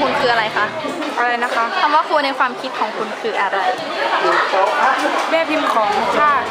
ความคิดของคุณคืออะไรคะอะไรนะคะคำว่าครูในความคิดของคุณคืออะไร แม่พิมพ์ของชาติ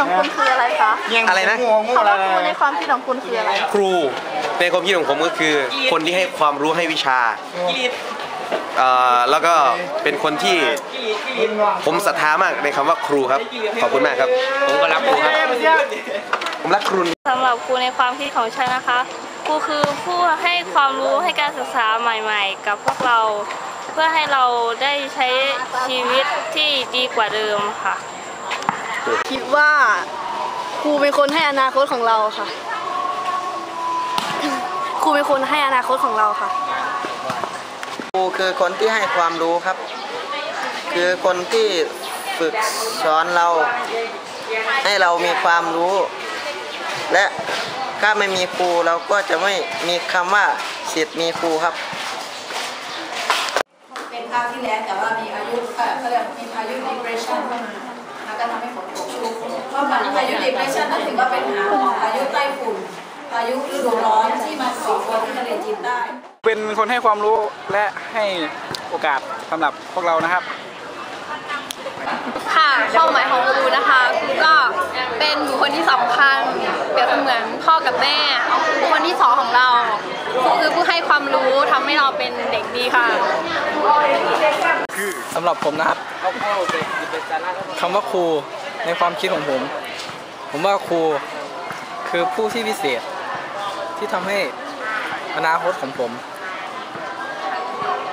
ครูในความคิดของคุณคืออะไรคะอะไรนะคำว่าครูในความคิดของคุณคืออะไร ครูในความคิดของผมก็คือ คนที่ให้ความรู้ให้วิชาเอ่อแล้วก็เป็นคนที่ผมศรัทธามากในคำว่าครูครับ ขอบคุณมากครับ ผมก็รักครูครับ ผมรักครูสำหรับครูในความคิดของฉันนะคะ ครูคือผู้ให้ความรู้ให้การศึกษาใหม่ ๆ กับพวกเรา เพื่อให้เราได้ใช้ชีวิตที่ดีกว่าเดิมค่ะ คิดว่าครูเป็นคนให้อนาคตของเราค่ะ ครูเป็นคนให้อนาคตของเราค่ะ ครูคือคนที่ให้ความรู้ครับ คือคนที่ฝึกสอนเรา ให้เรามีความรู้ และถ้าไม่มีครูเราก็จะไม่มีคำว่าสิทธิ์มีครูครับ เป็นภาคที่แล้งแต่ว่ามีอายุเอ่อเขาเรียกมีพายุ depression เข้ามา แล้วก็ทำให้ฝนตกชุกเพราะพายุ depression นั่นถือว่าเป็นหาพายุใต้ฝุ่นพายุฤดูร้อนที่มาก่อตัวที่ทะเลจีนใต้เป็นคนให้ความรู้และให้โอกาสสำหรับพวกเรานะครับค่ะความหมายของครูนะคะครูก็เป็นบุคคลที่สำคัญเปรียบเสมือนพ่อกับแม่บุคคลที่สองของเราครูคือผู้ให้ความรู้ทำให้เราเป็นเด็กดีค่ะ สำหรับผมนะครับคำว่าครูในความคิดของผม ผมว่าครูคือผู้ที่พิเศษ ที่ทำให้อนาคตของผม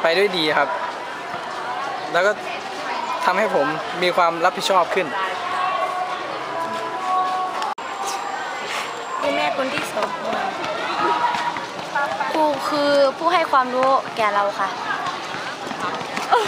ไปด้วยดีครับ แล้วก็ทำให้ผมมีความรับผิดชอบขึ้นคุณแม่คนที่สองครูคือผู้ให้ความรู้แก่เราค่ะค่ะ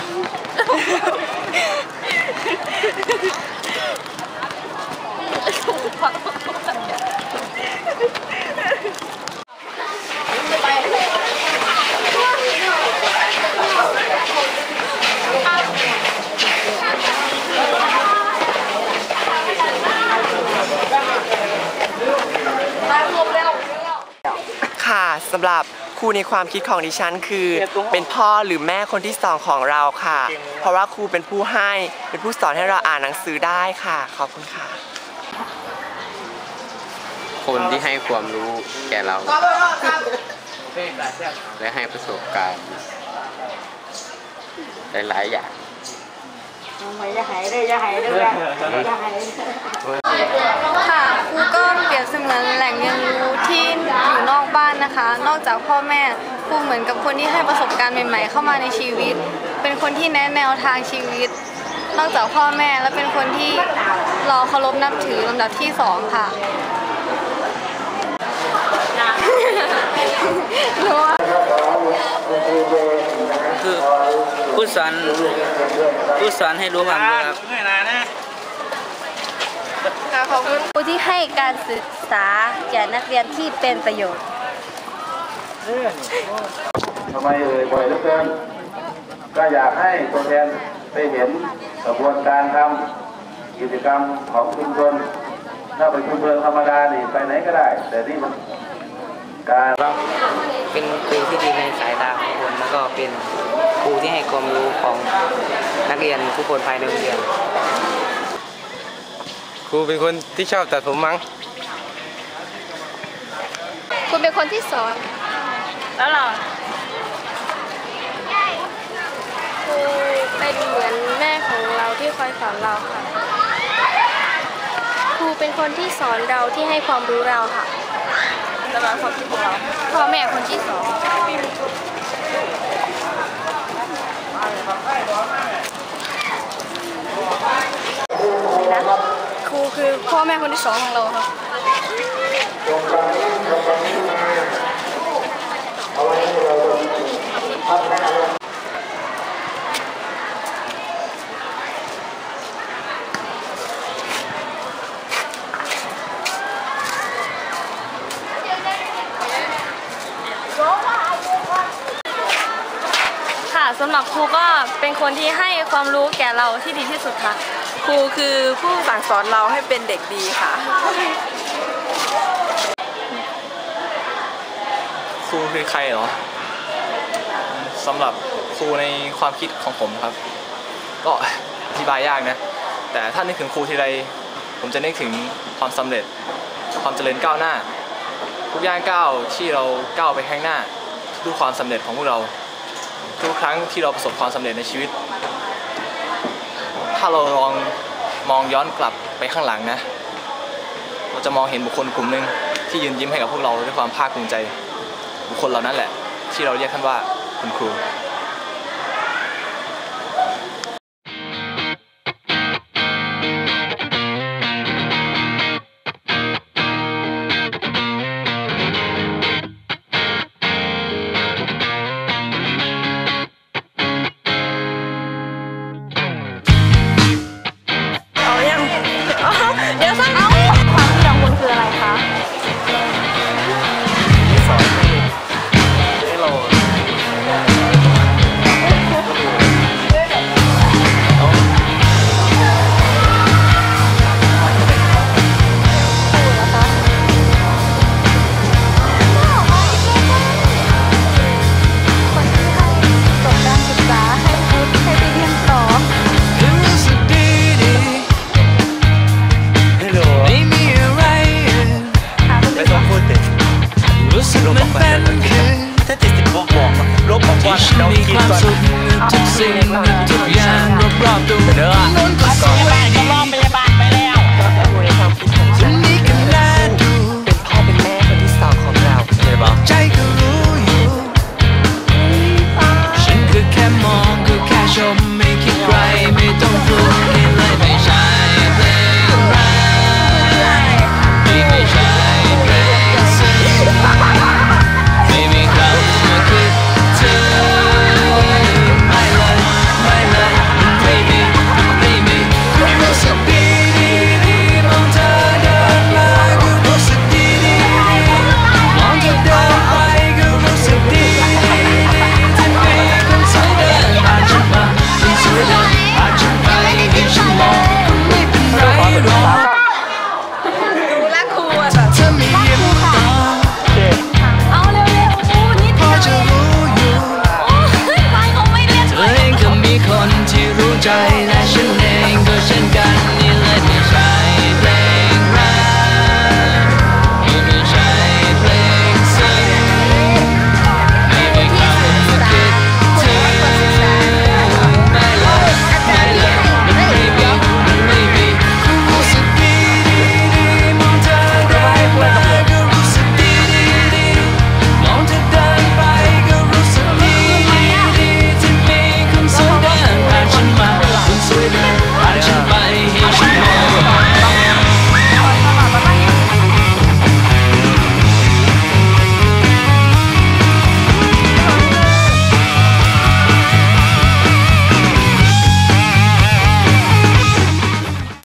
สำหรับ ครูในความคิดของดิฉันคือ เป็นพ่อหรือแม่คนที่สองของเราค่ะ เพราะว่าครูเป็นผู้ให้เป็นผู้สอนให้เราอ่านหนังสือได้ค่ะ ขอบคุณค่ะ คนที่ให้ความรู้แก่เรา และให้ประสบการณ์ หลาย ๆ อย่าง ค่ะครูก็เปรียบเสมือนแหล่งเรียนรู้ที่อยู่นอกบ้านนะคะ นอกจากพ่อแม่ครูเหมือนกับคนที่ให้ประสบการณ์ใหม่ ๆ เข้ามาในชีวิต เป็นคนที่แนะแนวทางชีวิต นอกจากพ่อแม่และเป็นคนที่เราเคารพนับถือลำดับที่สองค่ะคือ ผู้สอนผู้สอนให้รู้ความรู้ครับขอบคุณครูที่ให้การศึกษาแก่นักเรียนที่เป็นประโยชน์ทำไมเอ่ยบ่อยเหลือเกินก็อยากให้ตัวแทนไปเห็นกระบวนการทำกิจกรรมของชุมชนถ้าเป็นชุมชนธรรมดานี่ไปไหนก็ได้ แต่นี่มัน การเป็นครูที่ดีในสายตาของคนแล้วก็เป็นครูที่ให้ความรู้ของนักเรียนทุกคนภายในโรงเรียน ครูเป็นคนที่ชอบตัดผมมั้งคุณเป็นคนที่สอน แล้วเราครูเป็นเหมือนแม่ของเราที่คอยสอนเราค่ะ ครูเป็นคนที่สอนเราที่ให้ความรู้เราค่ะ สำหรับความคิดของเราพ่อแม่คนที่สองนะครูคือพ่อแม่คนที่สองของเราครับ ค่ะ สำหรับครูก็เป็นคนที่ให้ความรู้แก่เราที่ดีที่สุดค่ะ ครูคือผู้สั่งสอนเราให้เป็นเด็กดีค่ะ ครูคือใครเหรอสำหรับครูในความคิดของผมครับ ก็อธิบายยากนะ แต่ถ้านึกถึงครูทีไรผมจะนึกถึงความสำเร็จ ความเจริญก้าวหน้า ทุกย่างก้าวที่เราก้าวไปข้างหน้าทุกความสำเร็จของพวกเรา ทุกครั้งที่เราประสบความสำเร็จในชีวิต ถ้าเราลองมองย้อนกลับไปข้างหลังนะ เราจะมองเห็นบุคคลกลุ่มหนึ่งที่ยืนยิ้มให้กับพวกเราด้วยความภาคภูมิใจ บุคคลเหล่านั้นแหละ ที่เราเรียกท่านว่าคุณครู